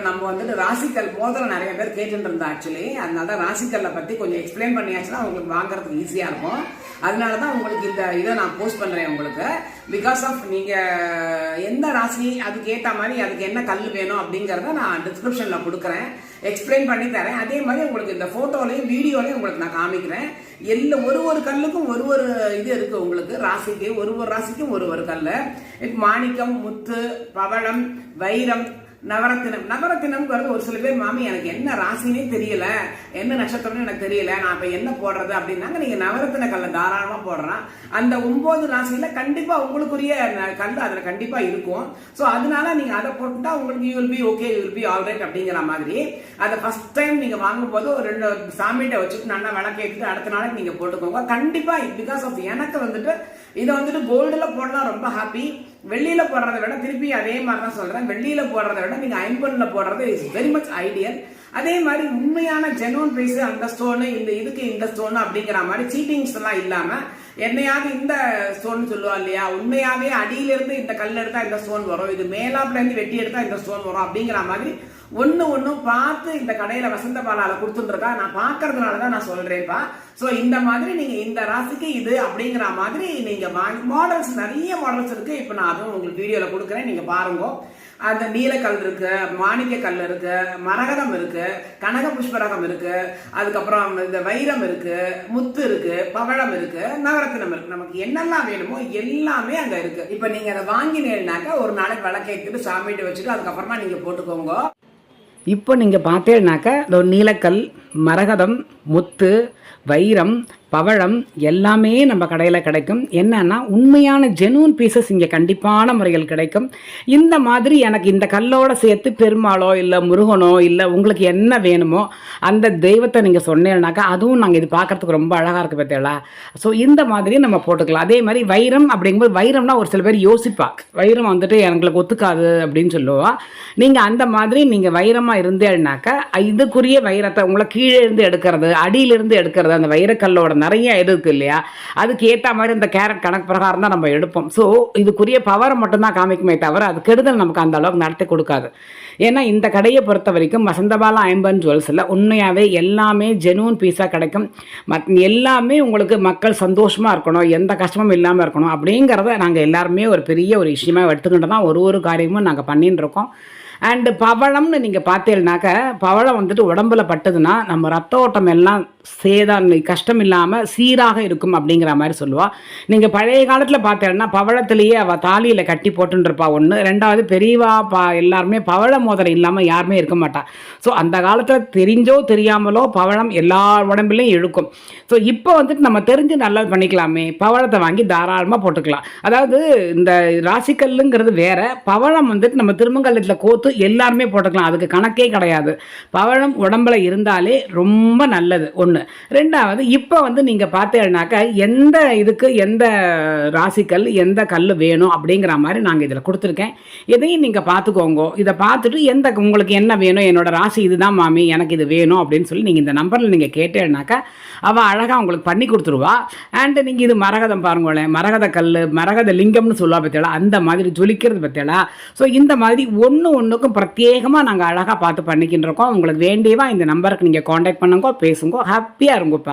இப்போ நம்ம வந்துட்டு ராசிக்கல் மோதிரம் நிறைய பேர் கேட்டுட்டு இருந்தா ஆக்சுவலி அதனால தான் ராசிக்கல்லை பற்றி கொஞ்சம் எக்ஸ்பிளைன் பண்ணியாச்சுன்னா உங்களுக்கு வாங்குறதுக்கு ஈஸியாக இருக்கும். அதனால தான் உங்களுக்கு இந்த இதை நான் போஸ்ட் பண்ணுறேன் உங்களுக்கு. பிகாஸ் ஆஃப் நீங்கள் எந்த ராசி அதுக்கு ஏற்ற மாதிரி அதுக்கு என்ன கல் வேணும் அப்படிங்கிறத நான் டிஸ்கிரிப்ஷனில் கொடுக்குறேன். எக்ஸ்பிளைன் பண்ணி தரேன். அதே மாதிரி உங்களுக்கு இந்த ஃபோட்டோலையும் வீடியோலையும் உங்களுக்கு நான் காமிக்கிறேன். எல்ல ஒரு ஒரு கல்லுக்கும் ஒரு ஒரு இது இருக்குது உங்களுக்கு. ராசிக்கு ஒரு ஒரு ராசிக்கும் ஒரு ஒரு கல் இப்போ மாணிக்கம் முத்து பவளம் வைரம் நவரத்தினம். நவரத்தினம்ங்கிறது ஒரு சில பேர் மாமி எனக்கு என்ன ராசினே தெரியல. என்ன நட்சத்திரம்னு எனக்கு தெரியல. நான் இப்போ என்ன போடுறது? அப்படின்னாங்க. நீங்க நவரத்தின கல்லை தாராளமா போடுறான் அந்த ஒன்பது ராசியில கண்டிப்பா உங்களுக்குரிய கல் அதுல கண்டிப்பா இருக்கும். ஸோ அதனால நீங்க அதை போட்டுட்டா உங்களுக்கு you will be okay you will be alright அப்படிங்கிற மாதிரி. அதை ஃபர்ஸ்ட் டைம் நீங்க வாங்கும்போது ஒரு ரெண்டு சாமிகிட்ட வச்சுட்டு நல்லா விளக்கேற்றிட்டு அடுத்த நாளைக்கு நீங்க போட்டுக்கோங்க. கண்டிப்பா பிகாஸ் ஆஃப் எனக்கு வந்துட்டு இதை வந்துட்டு கோல்டுல போடலாம் ரொம்ப ஹாப்பி வெள்ளியில போடுறத விட திருப்பி அதே மாதிரி தான் சொல்றேன். வெளியில் போடுறத விட நீங்க ஐம்பொன்ல போடுறது இஸ் வெரி மச் ஐடியல் அதே மாதிரி உண்மையான ஜெனோன் பிரைஸ் அந்த ஸ்டோனு இந்த இதுக்கு இந்த ஸ்டோனு அப்படிங்கிற மாதிரி சீட்டிங்ஸ் எல்லாம் இல்லாம என்னையாவது இந்த ஸ்டோன் சொல்லுவா இல்லையா? உண்மையாவே அடியிலிருந்து இந்த கல் எடுத்தா இந்த ஸ்டோன் வரும். இது மேலாப்ல இருந்து வெட்டி எடுத்தா இந்த ஸ்டோன் வரும் அப்படிங்கிற மாதிரி ஒன்று ஒன்றும் பார்த்து இந்த கடையில் வசந்த பாலால கொடுத்துருக்கா நான் பார்க்கறதுனால தான் நான் சொல்கிறேன்ப்பா ஸோ இந்த மாதிரி நீங்கள் இந்த ராசிக்கு இது அப்படிங்கிற மாதிரி நீங்க மாடல்ஸ் நிறைய மாடல்ஸ் இருக்குது இப்போ நான் அதுவும் உங்களுக்கு வீடியோவில் கொடுக்குறேன். நீங்கள் பாருங்க. அந்த நீலக்கல் இருக்கு மாணிக்க கல் இருக்கு மரகதம் இருக்கு கனக புஷ்பரகம் இருக்கு அதுக்கப்புறம் இந்த வைரம் இருக்கு முத்து இருக்கு பவழம் இருக்கு நவரத்தினம் இருக்கு. நமக்கு என்னெல்லாம் வேணுமோ எல்லாமே அங்க இருக்கு. இப்ப நீங்க அதை வாங்கினேன்னாக்கா ஒரு நாளைக்கு விளக்கேற்றுட்டு சாமிட்டு வச்சுட்டு அதுக்கப்புறமா நீங்க போட்டுக்கோங்க. இப்போ நீங்கள் பார்த்தேன்னாக்கா இந்த நீலக்கல் மரகதம் முத்து வைரம் பவழம் எல்லாமே நம்ம கடையில் கிடைக்கும். என்னன்னா உண்மையான ஜெனூன் பீசஸ் இங்கே கண்டிப்பான முறையில் கிடைக்கும். இந்த மாதிரி எனக்கு இந்த கல்லோட சேர்த்து பெருமாளோ இல்லை முருகனோ இல்லை உங்களுக்கு என்ன வேணுமோ அந்த தெய்வத்தை நீங்கள் சொன்னீங்கன்னாக்கா அதுவும் நாங்கள் இது பார்க்கறதுக்கு ரொம்ப அழகாக இருக்குது பார்த்தீங்களா ஸோ இந்த மாதிரி நம்ம போட்டுக்கலாம். அதே மாதிரி வைரம் அப்படிங்கும்போது வைரம்னா ஒரு சில பேர் யோசிப்பா. வைரம் வந்துட்டு எங்களுக்கு ஒத்துக்காது அப்படின்னு சொல்லுவா. நீங்கள் அந்த மாதிரி நீங்கள் வைரமாக இருந்தேன்னாக்கா இதுக்குரிய வைரத்தை உங்களை கீழே இருந்து எடுக்கிறது அடியிலிருந்து எடுக்கிறது அந்த வைரக்கல்லோட நிறைய இது இருக்குது இல்லையா? அதுக்கு ஏற்ற மாதிரி இந்த கேரட் கணக்கு பிரகாரம் தான் நம்ம எடுப்போம். ஸோ இதுக்குரிய பவரை மட்டும்தான் காமிக்குமே தவிர அது கெடுதல் நமக்கு அந்த அளவுக்கு நடத்தி கொடுக்காது. ஏன்னா இந்த கடையை பொறுத்த வரைக்கும் வசந்தபாலா ஐம்பன் ஜுவல்ஸில் உண்மையாகவே எல்லாமே ஜெனூன் பீஸாக கிடைக்கும். மத் எல்லாமே உங்களுக்கு மக்கள் சந்தோஷமாக இருக்கணும் எந்த கஷ்டமும் இல்லாமல் இருக்கணும் அப்படிங்கிறத நாங்கள் எல்லாருமே ஒரு பெரிய ஒரு விஷயமா எடுத்துக்கிட்டு தான் ஒரு ஒரு காரியமும் நாங்கள் பண்ணின்னு இருக்கோம். அண்டு பவளம்னு நீங்கள் பார்த்தீங்கன்னாக்க பவளம் வந்துட்டு உடம்புல பட்டதுன்னா நம்ம ரத்த ஓட்டம் எல்லாம் சேதாண்மை கஷ்டம் இல்லாமல் சீராக இருக்கும் அப்படிங்கிற மாதிரி சொல்லுவாள் நீங்கள் பழைய காலத்தில் பார்த்தேன்னா பவளத்திலேயே அவள் தாலியில் கட்டி போட்டுருப்பா ஒன்று ரெண்டாவது பெரியவா பா எல்லாருமே பவள மோதிரம் இல்லாமல் யாருமே இருக்க மாட்டாள் ஸோ அந்த காலத்தில் தெரிஞ்சோ தெரியாமலோ பவளம் எல்லா உடம்புலையும் இழுக்கும். ஸோ இப்போ வந்துட்டு நம்ம தெரிஞ்சு நல்லா பண்ணிக்கலாமே. பவளத்தை வாங்கி தாராளமாக போட்டுக்கலாம். அதாவது இந்த ராசிக்கல்லுங்கிறது வேற. பவளம் வந்துட்டு நம்ம திருமங்கலத்தில் கோத்து எல்லாருமே போட்டுக்கலாம். அதுக்கு கணக்கே கிடையாது. பவளம் உடம்புல இருந்தாலே ரொம்ப நல்லது. ஒன்று ஒன்று ரெண்டாவது இப்போ வந்து நீங்கள் பார்த்தேன்னாக்கா எந்த இதுக்கு எந்த ராசிக்கல் எந்த கல் வேணும் அப்படிங்கிற மாதிரி நாங்கள் இதில் கொடுத்துருக்கேன். எதையும் நீங்கள் பார்த்துக்கோங்க. இதை பார்த்துட்டு எந்த உங்களுக்கு என்ன வேணும்? என்னோடய ராசி இதுதான் மாமி எனக்கு இது வேணும் அப்படின்னு சொல்லி நீங்கள் இந்த நம்பரில் நீங்கள் கேட்டேன்னாக்கா அவள் அழகாக உங்களுக்கு பண்ணி கொடுத்துருவா. அண்டு நீங்கள் இது மரகதம் பாருங்களேன். மரகத கல் மரகத லிங்கம்னு சொல்லுவா பத்தியலா அந்த மாதிரி ஜொலிக்கிறது பத்தியலா ஸோ இந்த மாதிரி ஒன்று ஒன்றுக்கும் பிரத்யேகமாக நாங்கள் அழகாக பார்த்து பண்ணிக்கிட்டு இருக்கோம். உங்களுக்கு வேண்டியவா இந்த நம்பருக்கு நீங்கள் காண்டாக்ட் பண்ணுங்க பேசுங்க. ஹாப்பியாக இருங்கப்பா